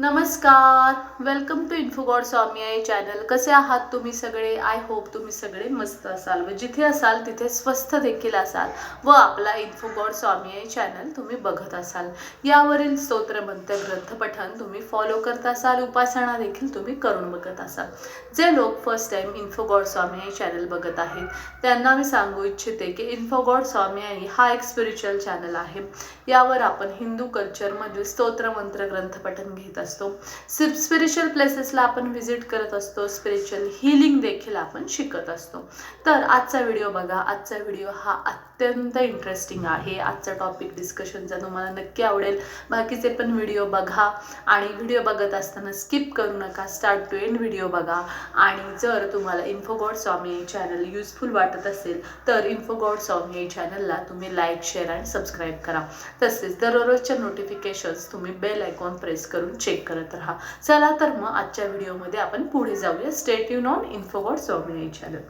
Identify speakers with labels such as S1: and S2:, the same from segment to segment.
S1: नमस्कार. Welcome to Infogod Swami Aai channel कसे आहात तुम्ही सगळे? आय होप तुम्ही सगळे मस्त असाल व जिथे असाल तिथे स्वस्थ देखील असाल व आपला इन्फोगॉड स्वामी आई चॅनल तुम्ही बघत असाल. यावरील स्तोत्रमंत ग्रंथपठण तुम्ही फॉलो करत असाल. उपासना देखील तुम्ही करून बघत असाल. जे लोक first time Infogod Swami Aai channel बघत आहेत त्यांना मी सांगू इच्छिते की इन्फोगॉड स्वामी आई हा एक स्पिरिच्युअल चॅनल आहे. यावर आपण हिंदू कल्चरमधील स्तोत्रमंत्र ग्रंथपठण घेत असतो. स्पिरिच्युअल प्लेसेसला आपण व्हिजिट करत असतो. स्पिरिच्युअल हिलिंग देखील आपण शिकत असतो. तर आजचा व्हिडिओ बघा. आजचा व्हिडिओ हा अत्यंत इंटरेस्टिंग आहे. आजचा टॉपिक डिस्कशनचा तुम्हाला नक्की आवडेल बाकीचे पण व्हिडिओ बघा. आणि व्हिडिओ बघत असताना स्किप करू नका. स्टार्ट टू एंड व्हिडिओ बघा. आणि जर तुम्हाला इन्फोगॉड स्वामी चॅनल युजफुल वाटत असेल तर इन्फोगॉड स्वामी चॅनलला तुम्ही लाईक शेअर आणि सबस्क्राईब करा. तसेच दररोजच्या नोटिफिकेशन्स तुम्ही बेल आयकॉन प्रेस करून चेक करत राहा. चला तर मग आजच्या व्हिडिओमध्ये आपण पुढे जाऊया. स्टेट यू नॉन इन्फोगॉड स्वामी चॅनल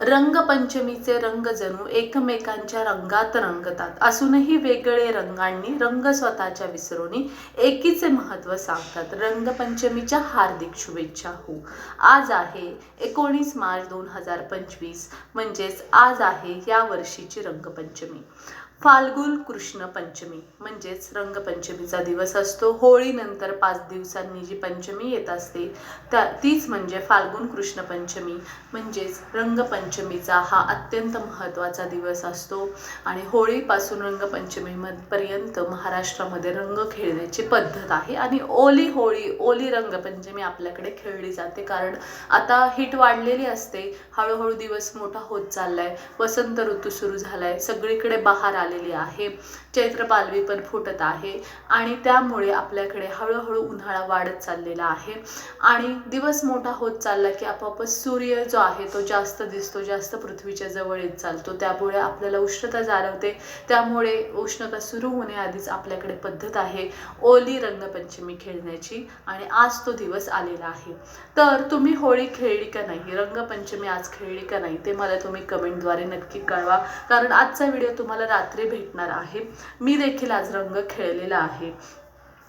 S1: रंगपंचमीचे रंग जणू एकमेकांच्या रंगात रंगतात. असूनही वेगळे रंगांनी रंग स्वतःच्या विसरूनी एकीचे महत्त्व सांगतात. रंगपंचमीच्या हार्दिक शुभेच्छा हो. आज आहे एकोणीस मार्च दोन हजार पंचवीस म्हणजेच आज आहे या वर्षीची रंगपंचमी. फाल्गुन कृष्ण पंचमी म्हणजेच रंगपंचमीचा दिवस असतो. होळीनंतर पाच दिवसांनी जी पंचमी येत असते त्या तीच म्हणजे फाल्गुन कृष्ण पंचमी. म्हणजेच रंगपंचमीचा हा अत्यंत महत्त्वाचा दिवस असतो. आणि होळीपासून रंगपंचमीपर्यंत महाराष्ट्रामध्ये रंग खेळण्याची पद्धत आहे. आणि ओली होळी ओली रंगपंचमी आपल्याकडे खेळली जाते. कारण आता हिट वाढलेली असते. हळूहळू दिवस मोठा होत चाललाय. वसंत ऋतू सुरू झालाय. सगळीकडे बहार आलेली आहे. चैत्र पालवी पण फुटत आहे आणि त्यामुळे आपल्याकडे हळूहळू उन्हाळा वाढत चाललेला आहे. आणि दिवस मोठा होत चालला की आपोआपच सूर्य जो आहे तो जास्त दिसतो जास्त पृथ्वीच्या जवळ येत चालतो. त्यामुळे आपल्याला उष्णता जाणवते. त्यामुळे उष्णता सुरू होण्याआधीच आपल्याकडे पद्धत आहे ओली रंगपंचमी खेळण्याची आणि आज तो दिवस आलेला आहे. तर तुम्ही होळी खेळली का नाही? रंगपंचमी आज खेळली का नाही? ते मला तुम्ही कमेंटद्वारे नक्की कळवा. कारण आजचा व्हिडिओ तुम्हाला रात्री भेटणार आहे. मी देखील आज रंग खेळलेला आहे.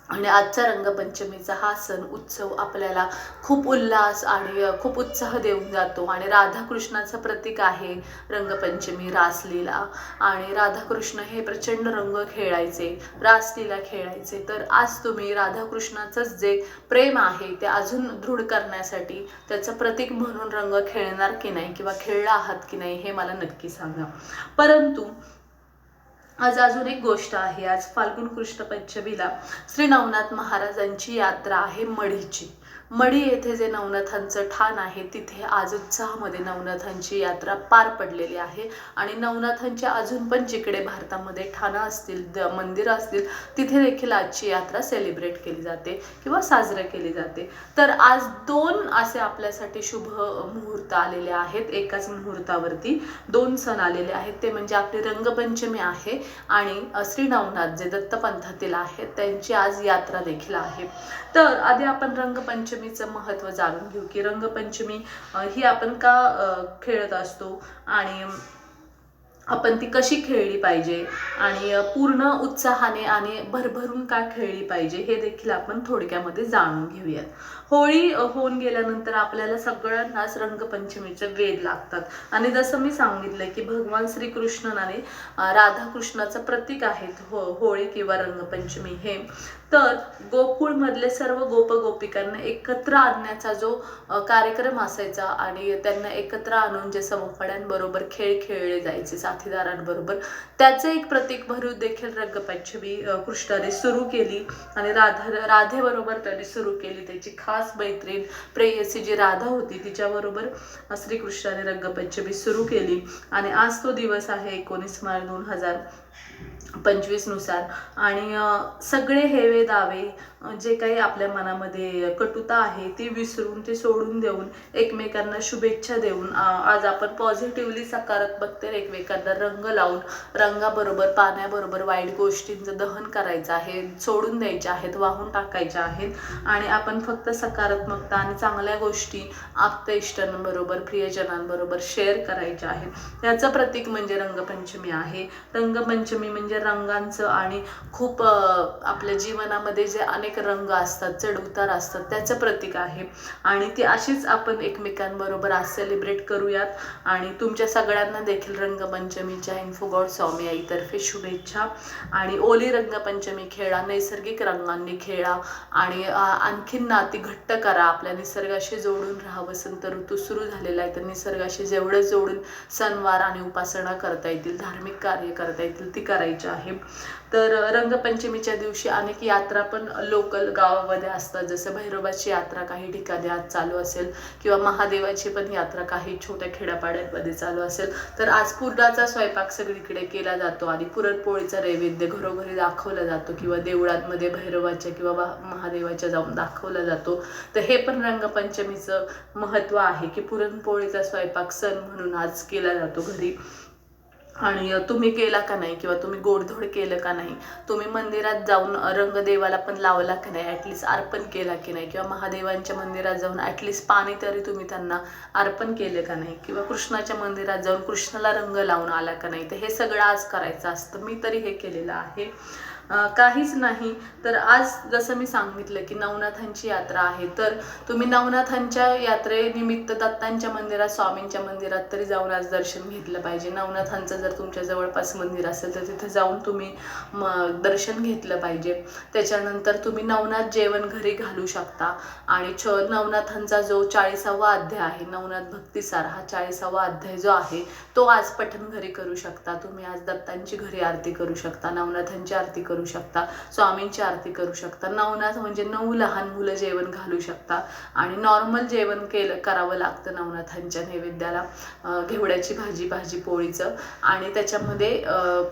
S1: आणि आजचा रंगपंचमीचा हा सण उत्सव आपल्याला खूप उल्हास आणि खूप उत्साह देऊन जातो. आणि राधाकृष्णाचं प्रतीक आहे रंगपंचमी रासलीला. आणि राधाकृष्ण हे प्रचंड रंग खेळायचे रासलीला खेळायचे. तर आज तुम्ही राधाकृष्णाचंच जे प्रेम आहे ते अजून दृढ करण्यासाठी त्याचं प्रतीक म्हणून रंग खेळणार की नाही किंवा खेळला आहात की नाही हे मला नक्की सांगा. परंतु आज अजून एक गोष्ट आहे. आज फाल्गुन कृष्ण पंचमीला श्री नवनाथ महाराजांची यात्रा आहे मढीची. मढी येथे जे नवनाथांचं ठाण आहे तिथे आज उत्साहामध्ये नवनाथांची यात्रा पार पडलेली आहे. आणि नवनाथांचे अजून पण जिकडे भारतामध्ये ठाणं असतील द मंदिरं असतील तिथे देखील आजची यात्रा सेलिब्रेट केली जाते किंवा साजरं केली जाते. तर आज दोन असे आपल्यासाठी शुभ मुहूर्त आलेले आहेत. एकाच मुहूर्तावरती दोन सण आलेले आहेत. ते म्हणजे आपली रंगपंचमी आहे आणि श्री नवनाथ जे दत्तपंथातील आहेत त्यांची आज यात्रा देखील आहे. तर आधी आपण रंगपंचमी रंगपंचमीचं महत्त्व जाणून घेऊ की रंगपंचमी ही आपण का खेळत असतो? आणि आपण ती कशी खेळली पाहिजे आणि पूर्ण उत्साहाने आणि भरभरून का खेळली पाहिजे हे देखील आपण थोडक्यामध्ये जाणून घेऊयात. होळी होऊन गेल्यानंतर आपल्याला सगळ्यांनाच रंगपंचमीचे वेद लागतात. आणि जसं मी सांगितलं की भगवान श्रीकृष्णाने राधाकृष्णाचं प्रतीक आहेत हो होळी किंवा रंगपंचमी हे तर गोकुळमधले सर्व गोपगोपिकांना एकत्र आणण्याचा जो कार्यक्रम असायचा आणि त्यांना एकत्र आणून जे समपड्यांबरोबर खेळ खेळले जायचे साथीदारांबरोबर. त्याचं एक प्रतीक भरून देखील रंगपंचमी कृष्णाने सुरू केली आणि राधा राधेबरोबर त्याने सुरू केली. त्याची खास मैत्रीण प्रेयसी जी राधा होती. तिच्याबरोबर श्रीकृष्णाने रंगपंचमी सुरू केली आणि आज तो दिवस आहे एकोणीस मार्च दोन हजार पंचवीसनुसार आणि सगळे हेवे दावे जे काही आपल्या मनामध्ये कटुता आहे ती विसरून ते सोडून देऊन एकमेकांना शुभेच्छा देऊन आज आपण पॉझिटिव्हली सकारात्मकतेने एकमेकांना रंग लावून रंगाबरोबर पाण्याबरोबर वाईट गोष्टींचं दहन करायचं आहे सोडून द्यायच्या आहेत वाहून टाकायच्या आहेत. आणि आपण फक्त सकारात्मकता आणि चांगल्या गोष्टी आप्तइष्टांबरोबर प्रियजनांबरोबर शेअर करायच्या आहेत याचं प्रतीक म्हणजे रंगपंचमी आहे. रंगपंचमी म्हणजे रंगांचं आणि खूप आपल्या जीवनामध्ये जे अनेक रंग असतात चढउतार असतात त्याचं प्रतीक आहे. आणि ती अशीच आपण एकमेकांबरोबर आज सेलिब्रेट करूयात. आणि तुमच्या सगळ्यांना देखील रंगपंचमीच्या इन्फोगॉड स्वामी आईतर्फे शुभेच्छा. आणि ओली रंगपंचमी खेळा नैसर्गिक रंगांनी खेळा. आणि आणखी आणखीन नाती घट्ट करा. आपल्या निसर्गाशी जोडून राहा वसंत ऋतू सुरू झालेला आहे तर निसर्गाशी जेवढं जोडून सणवार आणि उपासना करता येतील धार्मिक कार्य करता येतील ती करायची आहे. तर रंगपंचमीच्या दिवशी अनेक यात्रा पण लोकल गावामध्ये असतात. जसं भैरोबाची यात्रा काही ठिकाणी आज चालू असेल किंवा महादेवाची पण यात्रा काही छोट्या खेड्यापाड्यांमध्ये चालू असेल. तर आज पुरणाचा स्वयंपाक सगळीकडे केला जातो आणि पुरणपोळीचा नैवेद्य घरोघरी दाखवला जातो किंवा देवळांमध्ये भैरवाच्या किंवा महादेवाच्या जाऊन दाखवला जातो. तर हे पण रंगपंचमीचं महत्त्व आहे की पुरणपोळीचा स्वयंपाक सण म्हणून आज केला जातो घरी. आणि तुम्ही केला का नाही किंवा तुम्ही गोडधोड केलं का नाही? तुम्ही मंदिरात जाऊन रंगदेवाला पण लावला का नाही? ॲटलिस्ट अर्पण केला की नाही? किंवा महादेवांच्या मंदिरात जाऊन ॲटलिस्ट पाणी तरी तुम्ही त्यांना अर्पण केलं का नाही? किंवा कृष्णाच्या मंदिरात जाऊन कृष्णाला रंग लावून आला का नाही? तर हे सगळं आज करायचं असतं. मी तरी हे केलेलं आहे. काहीच नाही. तर आज जसं मी सांगितलं की नवनाथांची यात्रा आहे तर तुम्ही नवनाथांच्या यात्रेनिमित्त दत्तांच्या मंदिरात स्वामींच्या मंदिरात तरी जाऊन आज दर्शन घेतलं पाहिजे. नवनाथांचं जर तुमच्या जवळपास मंदिर असेल तर तिथे जाऊन तुम्ही म दर्शन घेतलं पाहिजे. त्याच्यानंतर तुम्ही नवनाथ जेवण घरी घालू शकता. आणि छ नवनाथांचा जो चाळीसावा अध्याय आहे नवनाथ भक्तिसार हा चाळीसावा अध्याय जो आहे तो आज पठण घरी करू शकता. तुम्ही आज दत्तांची घरी आरती करू शकता नवनाथांची आरती करू शकता. स्वामींची आरती करू शकता. नवनाथ म्हणजे नऊ लहान मुलं जेवण घालू शकता. आणि नॉर्मल जेवण केलं करावं लागतं नवनाथांच्या नैवेद्याला घेवड्याची भाजी भाजी पोळीचं. आणि त्याच्यामध्ये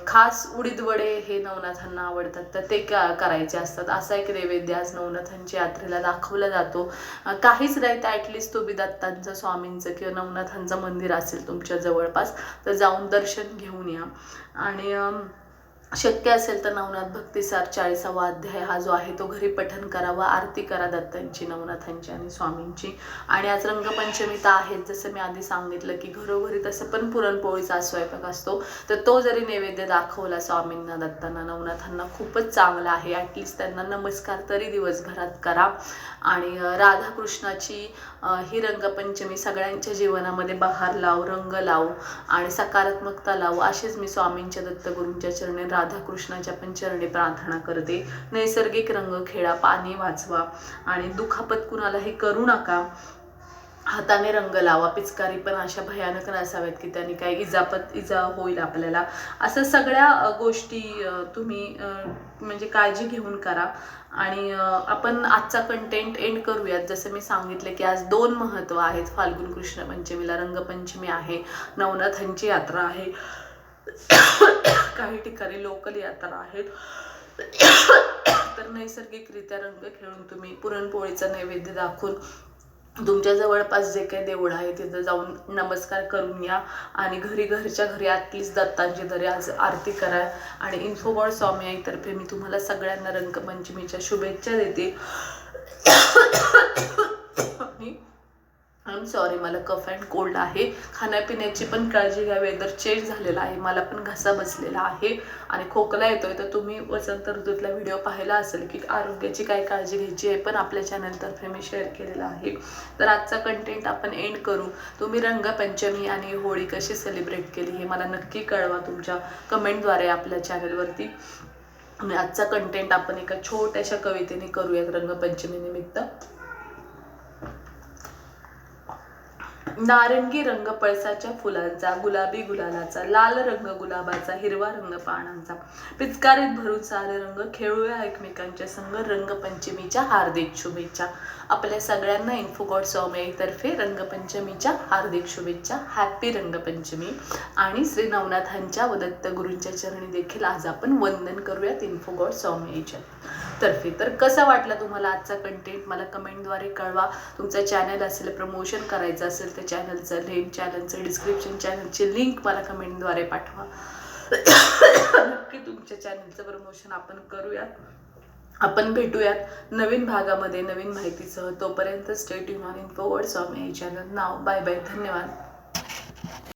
S1: खास उडीद वडे हे नवनाथांना आवडतात. तर ते का- करायचे असतात. असा एक नैवेद्य आज नवनाथांच्या यात्रेला दाखवला जातो. काहीच नाही तर ॲटलिस्ट तुम्ही दत्तांचं स्वामींचं किंवा नवनाथांचं मंदिर असेल तुमच्या जवळपास तर जाऊन दर्शन घेऊन या. आणि शक्य असेल तर नवनाथ भक्तिसार चाळीसावा अध्याय हा जो आहे तो घरी पठन करावा आरती करा दत्तांची नवनाथांची आणि स्वामींची. आणि आज रंगपंचमी तर आहेच. जसं मी आधी सांगितलं की घरोघरी तसं पण पुरणपोळीचा स्वयंपाक असतो. तर तो जरी नैवेद्य दाखवला स्वामींना दत्तांना नवनाथांना खूपच चांगला आहे. ॲटलिस्ट त्यांना नमस्कार तरी दिवसभरात करा. आणि राधाकृष्णाची ही रंगपंचमी सगळ्यांच्या जीवनामध्ये बहार लाव रंग लाव आणि सकारात्मकता लावू असेच मी स्वामींच्या दत्तगुरूंच्या चरणी राधाकृष्णाच्या पण चरणी प्रार्थना करते. नैसर्गिक रंग खेळा पाणी वाचवा आणि दुखापत कुणालाही करू नका. हाताने रंग लावा पिचकारी पण अशा भयानक नसाव्यात की त्यांनी काय इजापत इजा होईल आपल्याला. असं सगळ्या गोष्टी तुम्ही म्हणजे काळजी घेऊन करा. आणि आपण आजचा कंटेंट एंड करूयात. जसं मी सांगितलं की आज दोन महत्त्व आहेत. फाल्गुन कृष्ण पंचमीला रंगपंचमी आहे. नवनाथांची यात्रा आहे. काही ठिकाणी लोकल यात्रा आहेत. तर नैसर्गिकरित्या रंग खेळून तुम्ही पुरणपोळीचा नैवेद्य दाखवून तुमच्या जवळपास जे काही देऊळ आहे तिथं जाऊन नमस्कार करून या आणि घरी घरच्या घरी आतलीच दत्तांची दरी आज आरती करा आणि इन्फोबॉल स्वामी आईतर्फे मी तुम्हाला सगळ्यांना रंगपंचमीच्या शुभेच्छा देते. आणि आय एम सॉरी मला कफ अँड कोल्ड आहे. खाण्यापिण्याची पण काळजी घ्या वेदर चेंज झालेला आहे. मला पण घसा बसलेला आहे. आणि खोकला येतोय तर तुम्ही वसंत ऋतूतला व्हिडिओ पाहिला असेल की आरोग्याची काय काळजी घ्यायची आहे पण आपल्या चॅनलतर्फे मी शेअर केलेला आहे. तर आजचा कंटेंट आपण एंड करू. तुम्ही रंगपंचमी आणि होळी कशी सेलिब्रेट केली हे मला नक्की कळवा तुमच्या कमेंटद्वारे आपल्या चॅनलवरती आजचा कंटेंट आपण एका छोट्याशा कवितेने करूयात रंगपंचमीनिमित्त नारंगी रंग पळसाच्या फुलांचा गुलाबी गुलालाचा लाल रंग गुलाबाचा हिरवा रंग पानांचा. पिचकारीत भरून सारे रंग खेळूया एकमेकांच्या संग रंगपंचमीच्या हार्दिक शुभेच्छा. आपल्या सगळ्यांना इन्फोगॉड स्वामीतर्फे रंगपंचमीच्या हार्दिक शुभेच्छा. हॅपी रंगपंचमी. आणि श्री नवनाथांच्या व दत्तगुरूंच्या चरणी देखील आज आपण वंदन करूयात इन्फोगॉड स्वामीच्या तर्फे. तर कसा वाटला तुम्हाला आजचा कंटेंट मला कमेंटद्वारे कळवा. तुमचं चॅनल असेल प्रमोशन करायचं असेल तर चॅनलचं लिंक चॅनलचं डिस्क्रिप्शन चॅनलची लिंक मला कमेंटद्वारे पाठवा. नक्की तुमच्या चॅनलचं प्रमोशन आपण करूयात. आपण भेटूयात नवीन भागामध्ये नवीन माहितीसह. तोपर्यंत स्टेट युन ऑन इन्फोवर्ड स्वामी चॅनल नाव बाय बाय धन्यवाद.